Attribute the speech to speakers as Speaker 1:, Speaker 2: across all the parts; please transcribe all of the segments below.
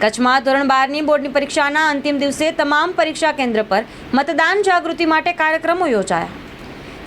Speaker 1: કચ્છમાં ધોરણ બારની બોર્ડની પરીક્ષાના અંતિમ દિવસે તમામ પરીક્ષા કેન્દ્ર પર મતદાન જાગૃતિ માટે કાર્યક્રમો યોજાયા.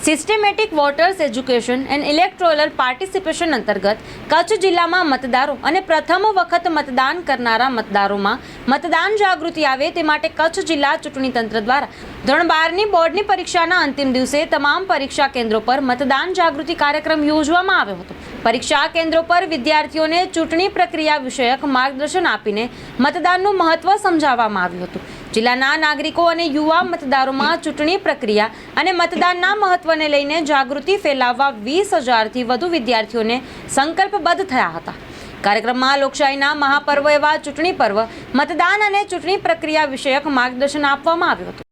Speaker 1: Systematic voters education and electoral participation અંતર્ગત કચ્છ જિલ્લામાં મતદારો અને પ્રથમ વખત મતદાન કરનારા મતદારોમાં મતદાન જાગૃતિ આવે તે માટે કચ્છ જિલ્લા ચૂંટણી તંત્ર દ્વારા ધોરણ બારની બોર્ડની પરીક્ષાના અંતિમ દિવસે તમામ પરીક્ષા કેન્દ્રો પર મતદાન જાગૃતિ કાર્યક્રમ યોજવામાં આવ્યો હતો. પરીક્ષા કેન્દ્રો પર વિદ્યાર્થીઓને ચૂંટણી પ્રક્રિયા વિષયક માર્ગદર્શન આપીને મતદાનનું મહત્વ સમજાવવામાં આવ્યું હતું. જિલ્લાના નાગરિકો અને યુવા મતદારોમાં ચૂંટણી પ્રક્રિયા અને મતદાનના મહત્વને લઈને જાગૃતિ ફેલાવવા વીસ હજારથી વધુ વિદ્યાર્થીઓને સંકલ્પબદ્ધ થયા હતા. કાર્યક્રમમાં લોકશાહીના મહાપર્વ એવા ચૂંટણી પર્વ મતદાન અને ચૂંટણી પ્રક્રિયા વિષયક માર્ગદર્શન આપવામાં આવ્યું હતું.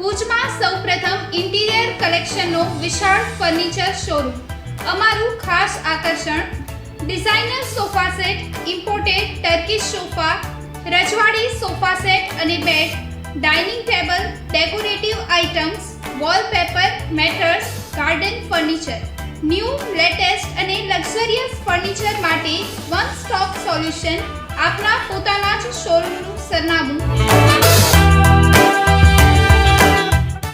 Speaker 2: ભુજમાં સૌપ્રથમ ઇન્ટિરિયર કલેક્શનનો વિશાળ ફર્નિચર શોરૂમ. અમારું ખાસ આકર્ષણ, designer sofa set, imported Turkish sofa, રજવાડી સોફા સેટ અને bed, dining table, decorative items, wallpaper, mattress, garden furniture. New, latest અને લક્ઝરિયસ ફર્નિચર માટે વન સ્ટોપ સોલ્યુશન આપના પોતાના જ શોરૂમનું સરનામું.